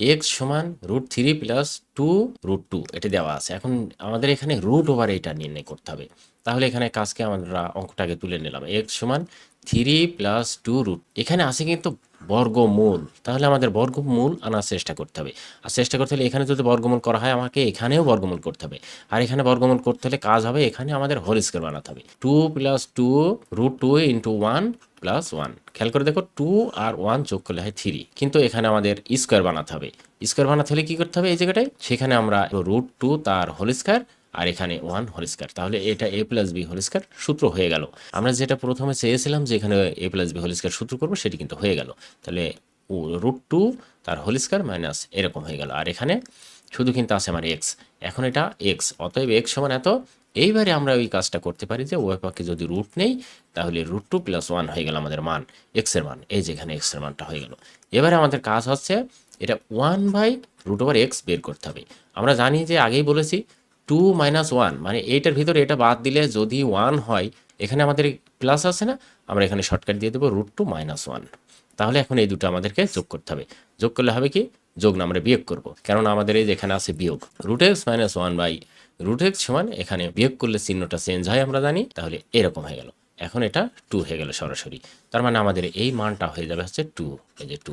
X সমান root three plus two root two এটা দেওয়া আছে। এখন আমাদের এখানে রুট ওভার এটা নির্ণয় করতে হবে। তাহলে এখানে কাজকে আমরা অঙ্কটাকে তুলে নিলাম। এক্স সমান থ্রি প্লাস টু রুট এখানে আছে কিন্তু বর্গমূল। তাহলে আমাদের বর্গমূল আনার চেষ্টা করতে হবে। আর চেষ্টা করতে হলে এখানে যদি বর্গমূল করা হয়, আমাকে এখানেও বর্গমূল করতে হবে। আর এখানে বর্গমূল করতে হলে কাজ হবে, এখানে আমাদের হোল স্কোয়ার বানাতে হবে। Two plus two root two into one plus one. খেয়াল করে দেখো, টু আর ওয়ান যোগ করলে হয় থ্রি। কিন্তু এখানে আমাদের স্কোয়ার বানাতে হবে। স্কোয়ার বানাতে হলে কি করতে হবে এই জায়গাটায়? সেখানে আমরা রুট টু তার হোল স্কোয়ার আর এখানে ওয়ান হোল স্কোয়ার তাহলে এটা A plus B whole square সূত্র হয়ে গেল। আমরা যেটা প্রথমে চেয়েছিলাম যে এখানে A plus B whole square সূত্র করব, সেটি কিন্তু হয়ে গেল। তাহলে রুট টু তার হোল স্কোয়ার মাইনাস এরকম হয়ে গেল। আর এখানে শুধু কিন্তু আছে আমার এক্স এখন এটা এক্স অতএব এক্স সমান এত। এইবারে আমরা ওই কাজটা করতে পারি যে ওই পাকে যদি রুট নেই, তাহলে রুট টু প্লাস ওয়ান হয়ে গেল আমাদের মান। এক্সের মান। এই যেখানে এক্সের মানটা হয়ে গেল। এবারে আমাদের কাজ হচ্ছে এটা one by root over x বের করতে হবে। আমরা জানি যে আগেই বলেছি টু মাইনাস ওয়ান মানে এইটার ভিতরে এটা বাদ দিলে যদি ওয়ান হয়, এখানে আমাদের প্লাস আছে না, আমরা এখানে শর্টকাট দিয়ে দেবো রুট টু মাইনাস ওয়ান তাহলে এখন এই দুটো আমাদেরকে যোগ করতে হবে। যোগ করলে হবে কি? যোগ না, আমরা বিয়োগ করব। কারণ আমাদের এই যে এখানে আছে বিয়োগ। Root x minus one by root x সমান, এখানে বিয়োগ করলে চিহ্নটা চেঞ্জ হয়, আমরা জানি। তাহলে এরকম হয়ে গেল। এখন এটা টু হয়ে গেল সরাসরি। তার মানে আমাদের এই মানটা হয়ে যাবে হচ্ছে টু এই যে টু